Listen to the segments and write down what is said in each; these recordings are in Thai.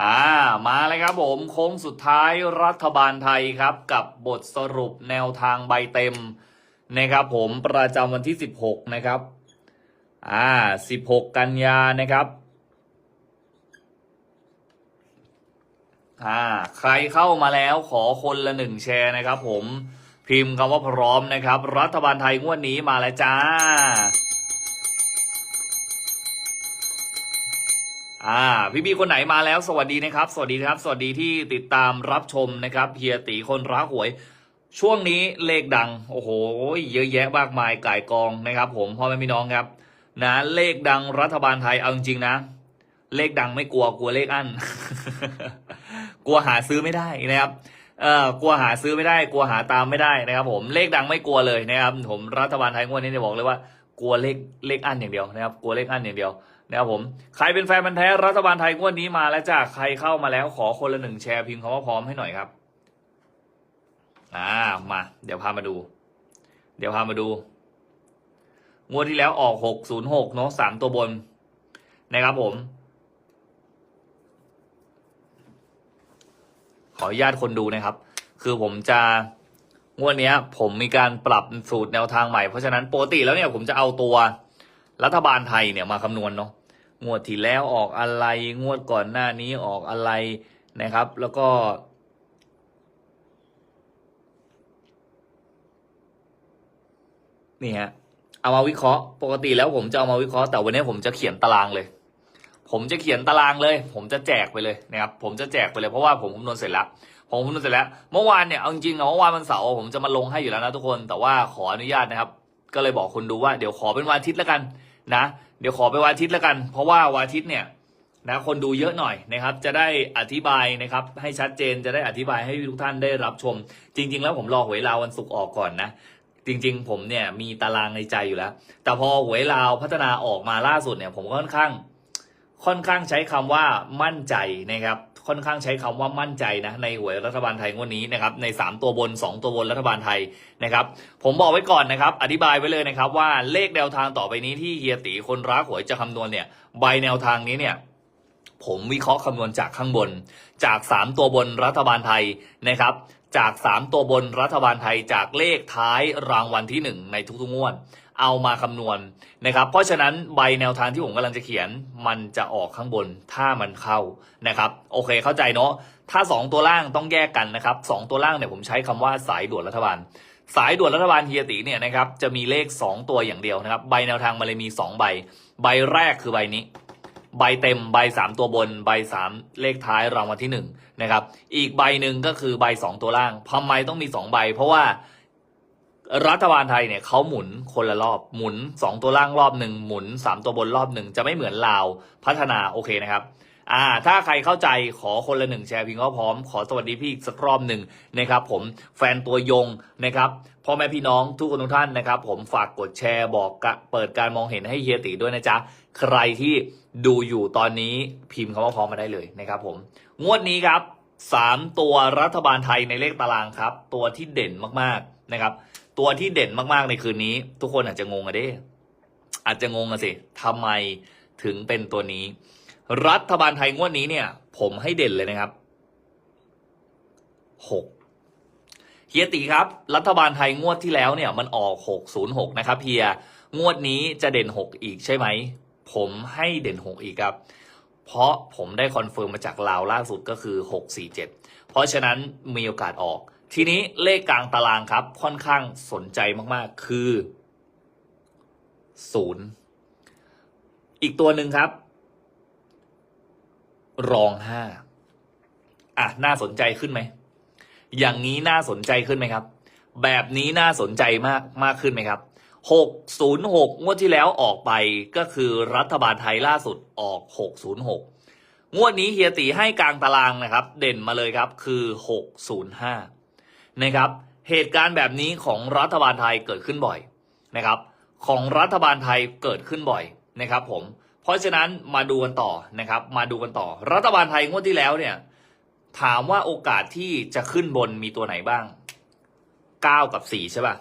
อ่ามาเลยครับผมโค้งสุดท้ายรัฐบาลไทยครับ กับบทสรุปแนวทางใบเต็มนะครับผมประจำวันที่ 16 นะครับอ่า16 กันยานะครับอ่าใครเข้ามาแล้วขอคนละหนึ่งแชร์นะครับผมพิมพ์คำว่าพร้อมนะครับ รัฐบาลไทยงวดนี้มาแล้วจ้า อ่าพี่พี่คนไหนมาแล้ว สวัสดีนะครับ สวัสดีครับ สวัสดีที่ติดตามรับชมนะครับเฮียตีคนรักหวย ช่วงนี้เลขดัง โอ้โห เยอะแยะมากมายก่ายกองนะครับ ผมพ่อแม่พี่น้องครับ นะเลขดังรัฐบาลไทยเอาจริงนะ เลขดังไม่กลัวกลัวเลขอั้นกลัวหาซื้อไม่ได้นะครับเอ่อกลัวหาซื้อไม่ได้ กลัวหาตามไม่ได้นะครับ ผมเลขดังไม่กลัวเลยนะครับ ผมรัฐบาลไทยงวดนี้เนี่ยบอกเลยว่า กลัวเลขเลขอั้นอย่างเดียวนะครับ กลัวเลขอั้นอย่างเดียว นะครับผมใครเป็นแฟนมันธุ์แท้รัฐบาลไทยงวดนี้มาแล้วจ้าใครเข้ามาแล้วขอคนละหนึ่งแชร์พิมพ์คำว่าพร้อมให้หน่อยครับ อ่ามา เดี๋ยวพามาดู เดี๋ยวพามาดู งวดที่แล้วออกหกศูนย์หกเนาะสามตัวบนนะครับผม ขออนุญาตคนดูนะครับ คือผมจะงวดนี้ผมมีการปรับสูตรแนวทางใหม่เพราะฉะนั้นปกติแล้วเนี่ยผมจะเอาตัวรัฐบาลไทยเนี่ยมาคำนวณเนาะ งวดที่แล้วออกอะไร งวดก่อนหน้านี้ออกอะไรนะครับ แล้วก็นี่ฮะเอามาวิเคราะห์ ปกติแล้วผมจะเอามาวิเคราะห์แต่วันนี้ผมจะเขียนตารางเลย ผมจะเขียนตารางเลย ผมจะแจกไปเลยนะครับ ผมจะแจกไปเลยเพราะว่าผมคำนวณเสร็จแล้ว ผมคำนวณเสร็จแล้ว เมื่อวานเนี่ยเอาจริงๆอะเมื่อวานวันเสาร์ผมจะมาลงให้อยู่แล้วนะทุกคน แต่ว่าขออนุญาตนะครับ ก็เลยบอกคนดูว่าเดี๋ยวขอเป็นวันอาทิตย์แล้วกัน นะ เดี๋ยวขอเป็นวันอาทิตย์แล้วกัน เพราะว่าวันอาทิตย์เนี่ยนะคนดูเยอะหน่อยนะครับ จะได้อธิบายนะครับให้ชัดเจนจะได้อธิบายให้ทุกท่านได้รับชม จริง ๆ แล้วผมรอหวยลาววันศุกร์ออกก่อนนะ จริง ๆ ผมเนี่ยมีตารางในใจอยู่แล้ว แต่พอหวยลาวพัฒนาออกมาล่าสุดเนี่ย ผมก็ค่อนข้าง ค่อนข้างใช้คำว่ามั่นใจนะครับ ค่อนข้างใช้คำว่ามั่นใจนะในหวยรัฐบาลไทยงวดนี้นะครับใน 3 ตัวบน 2 ตัวบนรัฐบาลไทยนะครับผมบอกไว้ก่อนนะครับอธิบายไว้เลยนะครับว่าเลขแนวทางต่อไปนี้ที่เฮียตีคนรักหวยจะคำนวณเนี่ยใบแนวทางนี้เนี่ยผมวิเคราะห์คำนวณจากข้างบน จาก 3 ตัวบนรัฐบาลไทยนะครับ จาก 3 ตัวบนรัฐบาลไทยจากเลขท้ายรางวัลที่ 1 ในทุกๆงวด เอามาคำนวณนะครับ เพราะฉะนั้นใบแนวทางที่ผมกำลังจะเขียน มันจะออกข้างบนถ้ามันเข้านะครับ โอเคเข้าใจเนาะถ้า 2 ตัวล่างต้องแยกกันนะครับสองตัวล่างเนี่ยผมใช้คำว่าสายด่วนรัฐบาล สายด่วนรัฐบาลเฮียตีเนี่ยนะครับจะมีเลข 2 ตัวอย่างเดียวนะครับ ใบแนวทางมันเลยมี 2 ใบ ใบแรกคือใบนี้ใบเต็มใบสามตัวบนใบสามเลขท้ายรางวัลที่หนึ่งนะครับอีกใบหนึ่งก็คือใบสองตัวล่างทำไมต้องมีสองใบ เพราะว่า รัฐบาลไทยเนี่ยเขาหมุนคนละรอบหมุนสองตัวล่างรอบหนึ่งหมุนสามตัวบนรอบหนึ่งจะไม่เหมือนลาวพัฒนาโอเคนะครับอ่าถ้าใครเข้าใจขอคนละหนึ่งแชร์พิงก็พร้อม ขอสวัสดีพี่อีกสักรอบหนึ่งนะครับผมแฟนตัวยงนะครับพ่อแม่พี่น้องทุกคนทุกท่านนะครับ ผมฝากกดแชร์บอกกะเปิดการมองเห็นให้เฮียตีด้วยนะจ๊ะ ใครที่ดูอยู่ตอนนี้พิมพ์คำว่าพร้อมมาได้เลยนะครับผมงวดนี้ครับสามตัวรัฐบาลไทยในเลขตารางครับ ตัวที่เด่นมากๆนะครับ ตัวที่เด่นมากๆในคืนนี้ ทุกคนอาจจะงงอะเด้อาจจะงงอะสิทำไมถึงเป็นตัวนี้ รัฐบาลไทยงวดนี้เนี่ย ผมให้เด่นเลยนะครับหกเฮียตีครับ รัฐบาลไทยงวดที่แล้วเนี่ย มันออกหกศูนย์หกนะครับเฮียงวดนี้จะเด่นหกอีกใช่ไหมผมให้เด่นหกอีกครับ เพราะผมได้คอนเฟิร์มมาจากลาวล่าสุดก็คือหกสี่เจ็ดเพราะฉะนั้นมีโอกาสออก ทีนี้เลขกลางตารางครับ ค่อนข้างสนใจมากๆ คือศูนย์อีกตัวหนึ่งครับ รองห้าอะ น่าสนใจขึ้นไหม อย่างนี้น่าสนใจขึ้นไหมครับ แบบนี้น่าสนใจมากมากขึ้นไหมครับหกศูนย์หกงวดที่แล้วออกไปก็คือรัฐบาลไทยล่าสุดออกหกศูนย์หกงวดนี้เฮียตีให้กลางตารางนะครับ เด่นมาเลยครับ คือหกศูนย์ห้า นะครับ เหตุการณ์แบบนี้ของรัฐบาลไทยเกิดขึ้นบ่อยนะครับ ของรัฐบาลไทยเกิดขึ้นบ่อยนะครับผม เพราะฉะนั้นมาดูกันต่อนะครับ มาดูกันต่อ รัฐบาลไทยงวดที่แล้วเนี่ยถามว่าโอกาสที่จะขึ้นบนมีตัวไหนบ้างเก้ากับสี่ใช่ป่ะ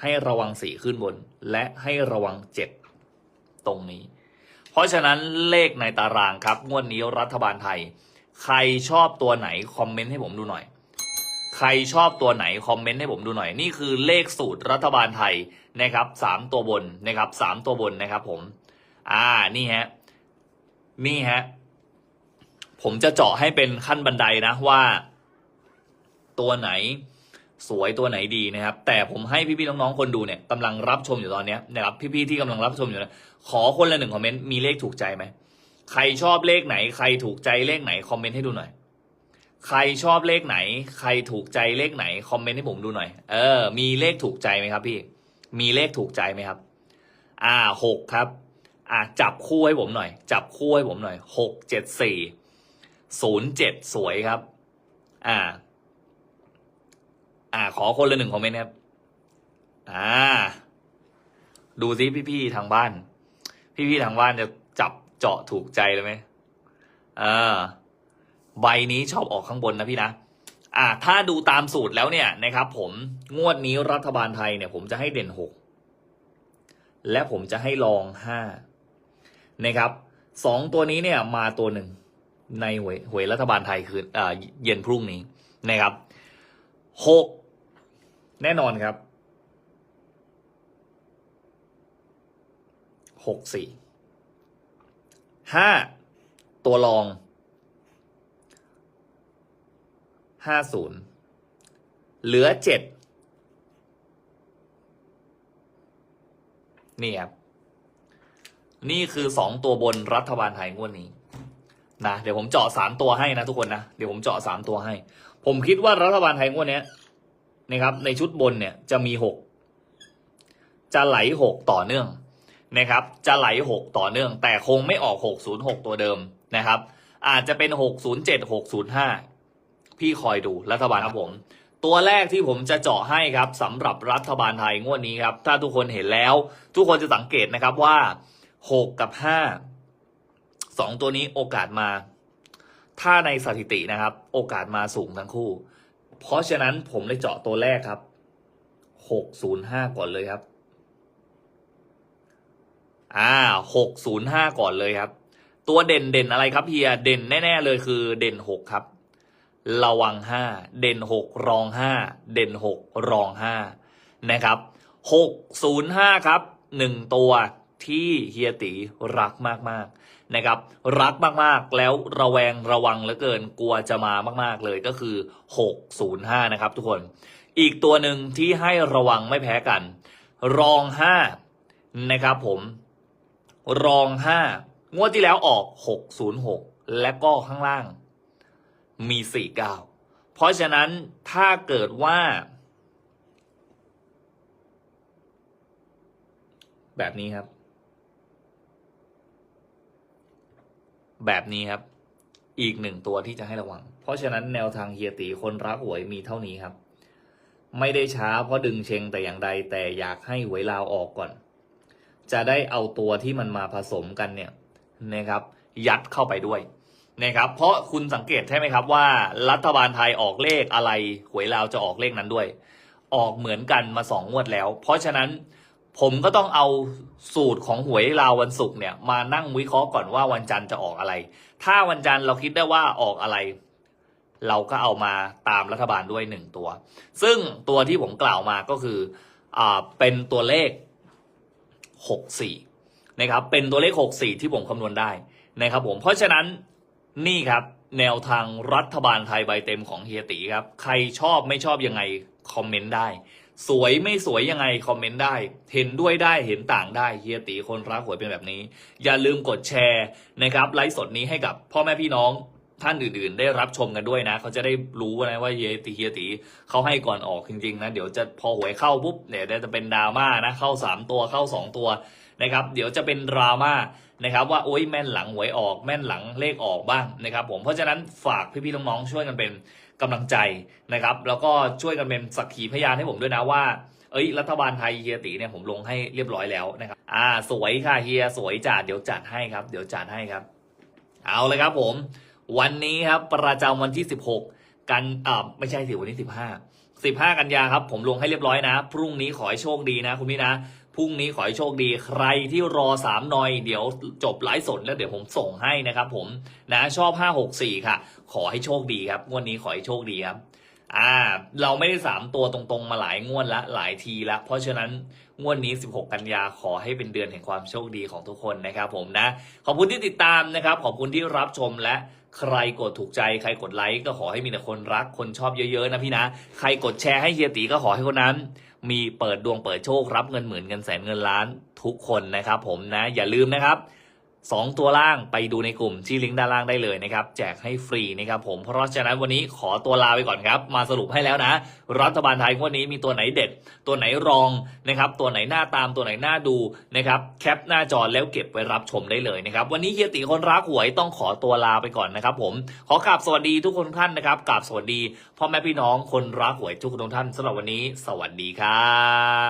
ให้ระวังสี่ขึ้นบน และให้ระวังเจ็ดตรงนี้ เพราะฉะนั้นเลขในตารางครับ งวดนี้รัฐบาลไทย ใครชอบตัวไหนคอมเมนต์ให้ผมดูหน่อย ใครชอบตัวไหนคอมเมนต์ให้ผมดูหน่อย นี่คือเลขสูตรรัฐบาลไทยนะครับสามตัวบนนะครับสามตัวบนนะครับผม อ่านี่ฮะนี่ฮะผมจะเจาะให้เป็นขั้นบันไดนะว่า ตัวไหนสวยตัวไหนดีนะครับ แต่ผมให้พี่ๆน้องๆคนดูเนี่ยกำลังรับชมอยู่ตอนนี้นะครับพี่ๆที่กำลังรับชมอยู่นะขอคนละหนึ่งคอมเมนต์มีเลขถูกใจไหม ใครชอบเลขไหน ใครถูกใจเลขไหนคอมเมนต์ให้ดูหน่อย ใครชอบเลขไหน ใครถูกใจเลขไหนคอมเมนต์ให้ผมดูหน่อย เออ มีเลขถูกใจไหมครับ พี่ มีเลขถูกใจไหมครับ อ่าหกครับ อ่าจับคู่ให้ผมหน่อย จับคู่ให้ผมหน่อยหกเจ็ดสี่ศูนย์เจ็ดสวยครับ อ่า อ่า ขอคนละหนึ่งคอมเมนต์ครับ อ่า ดูซิพี่ๆทางบ้าน พี่ๆทางบ้านจะ เจาะถูกใจเลยไหมอ่าใบนี้ชอบออกข้างบนนะพี่นะอ่าถ้าดูตามสูตรแล้วเนี่ยนะครับ ผมงวดนี้รัฐบาลไทยเนี่ย ผมจะให้เด่นหกและผมจะให้รองห้านะครับสองตัวนี้เนี่ยมาตัวหนึ่งในหวยหวยรัฐบาลไทยคืออ่าเย็นพรุ่งนี้นะครับหกแน่นอนครับหกสี่ ห้าตัวรองห้าศูนย์เหลือเจ็ดนี่ครับ นี่คือสองตัวบนรัฐบาลไทยงวดนี้นะเดี๋ยวผมเจาะสามตัวให้นะทุกคนนะเดี๋ยวผมเจาะสามตัวให้ ผมคิดว่ารัฐบาลไทยงวดเนี้ยนะครับ ในชุดบนเนี่ยจะมีหกจะไหลหกต่อเนื่อง นะครับจะไหลหกต่อเนื่อง แต่คงไม่ออกหกศูนย์หกตัวเดิมนะครับ อาจจะเป็นหกศูนย์เจ็ดหกศูนย์ห้าพี่คอยดูรัฐบาลครับผม ตัวแรกที่ผมจะเจาะให้ครับสำหรับรัฐบาลไทยงวดนี้ครับ ถ้าทุกคนเห็นแล้ว ทุกคนจะสังเกตนะครับว่าหกกับห้าสองตัวนี้โอกาสมา ถ้าในสถิตินะครับ โอกาสมาสูงทั้งคู่ เพราะฉะนั้นผมเลยเจาะตัวแรกครับหกศูนย์ห้าก่อนเลยครับ อ่าหกศูนย์ห้าก่อนเลยครับ ตัวเด่นเด่นอะไรครับเฮียเด่นแน่ ๆ เลยคือเด่นหกครับ ระวังห้าเด่นหกรองห้าเด่นหกรองห้านะครับหกศูนย์ห้าครับหนึ่งตัวที่เฮียตีรักมากๆนะครับ รักมากๆแล้วระแวงระวังเหลือเกินกลัวจะมามากๆเลยก็คือหกศูนย์ห้านะครับทุกคน อีกตัวหนึ่งที่ให้ระวังไม่แพ้กัน รองห้านะครับผม รองห้างวดที่แล้วออกหกศูนย์หกและก็ข้างล่าง มีสี่เก้าเพราะฉะนั้นถ้าเกิดว่า แบบนี้ครับ แบบนี้ครับ อีกหนึ่งตัวที่จะให้ระวัง เพราะฉะนั้นแนวทางเฮียตีคนรักหวยมีเท่านี้ครับ ไม่ได้ช้าเพราะดึงเชงแต่อย่างใดแต่อยากให้หวยลาวออกก่อน จะได้เอาตัวที่มันมาผสมกันเนี่ยนะครับ ยัดเข้าไปด้วยนะครับ เพราะคุณสังเกตใช่ไหมครับว่า รัฐบาลไทยออกเลขอะไรหวยลาวจะออกเลขนั้นด้วย ออกเหมือนกันมาสองงวดแล้ว เพราะฉะนั้นผมก็ต้องเอาสูตรของหวยลาววันศุกร์เนี่ยมานั่งวิเคราะห์ก่อนว่าวันจันทร์จะออกอะไร ถ้าวันจันทร์เราคิดได้ว่าออกอะไร เราก็เอามาตามรัฐบาลด้วยหนึ่งตัว ซึ่งตัวที่ผมกล่าวมาก็คืออ่าเป็นตัวเลข หกสี่นะครับเป็นตัวเลขหกสี่ที่ผมคำนวณได้นะครับผมเพราะฉะนั้นนี่ครับแนวทางรัฐบาลไทยใบเต็มของเฮียตีครับ ใครชอบไม่ชอบยังไงคอมเมนต์ได้ สวยไม่สวยยังไงคอมเมนต์ได้ เห็นด้วยได้เห็นต่างได้เฮียตีคนรักหวยเป็นแบบนี้ อย่าลืมกดแชร์นะครับไลฟ์สดนี้ให้กับพ่อแม่พี่น้อง ท่านอื่นๆ ได้รับชมกันด้วยนะ เขาจะได้รู้นะว่าเยตีเฮียตีเขาให้ก่อนออกจริงๆนะเดี๋ยวจะพอหวยเข้าปุ๊บเนี่ยจะเป็นดราม่านะเข้าสามตัวเข้าสองตัวนะครับเดี๋ยวจะเป็นดราม่านะครับว่าโอ๊ยแม่นหลังหวยออกแม่นหลังเลขออกบ้างนะครับผมเพราะฉะนั้นฝากพี่ๆน้องๆช่วยกันเป็นกำลังใจนะครับ แล้วก็ช่วยกันเป็นสักขีพยานให้ผมด้วยนะว่าเอ้ยรัฐบาลไทยเฮียตีเนี่ยผมลงให้เรียบร้อยแล้วนะครับอ่าสวยค่ะเฮียสวยจัดเดี๋ยวจัดให้ครับ เดี๋ยวจัดให้ครับ เอาเลยครับผม วันนี้ครับประจำวันที่ 16 กันอ่าไม่ใช่สิวันที่ 15 15 กันยาครับ ผมลงให้เรียบร้อยนะ พรุ่งนี้ขอให้โชคดีนะคุณพี่นะพรุ่งนี้ขอให้โชคดี ใครที่รอสามหนอยเดี๋ยวจบไลฟ์สดแล้วเดี๋ยวผมส่งให้นะครับผมนะชอบห้าหกสี่ค่ะ ขอให้โชคดีครับงวดนี้ขอให้โชคดีครับ อ่า เราไม่ได้สามตัวตรงๆ มาหลายงวดละหลายทีละ เพราะฉะนั้นงวดนี้ 16 กันยาขอให้เป็นเดือนแห่งความโชคดีของทุกคนนะครับผมนะ ขอบคุณที่ติดตามนะครับ ขอบคุณที่รับชมและใครกดถูกใจใครกดไลค์ก็ขอให้มีแต่คนรักคนชอบเยอะๆนะพี่นะ ใครกดแชร์ให้เฮียตีก็ขอให้คนนั้น มีเปิดดวงเปิดโชครับเงินหมื่นเงินแสนเงินล้านทุกคนนะครับผมนะ อย่าลืมนะครับ สองตัวล่างไปดูในกลุ่มที่ลิงก์ด้านล่างได้เลยนะครับ แจกให้ฟรีนะครับผมเพราะฉะนั้นวันนี้ขอตัวลาไปก่อนครับ มาสรุปให้แล้วนะ รัฐบาลไทยวันนี้มีตัวไหนเด็ด ตัวไหนรองนะครับ ตัวไหนหน้าตามตัวไหนหน้าดูนะครับแคปหน้าจอแล้วเก็บไว้รับชมได้เลยนะครับ วันนี้เฮียติคนรักหวยต้องขอตัวลาไปก่อนนะครับ ผมขอกราบสวัสดีทุกคนท่านนะครับกราบสวัสดีพ่อแม่พี่น้องคนรักหวยทุกคนทุกท่านสำหรับวันนี้ สวัสดีครับ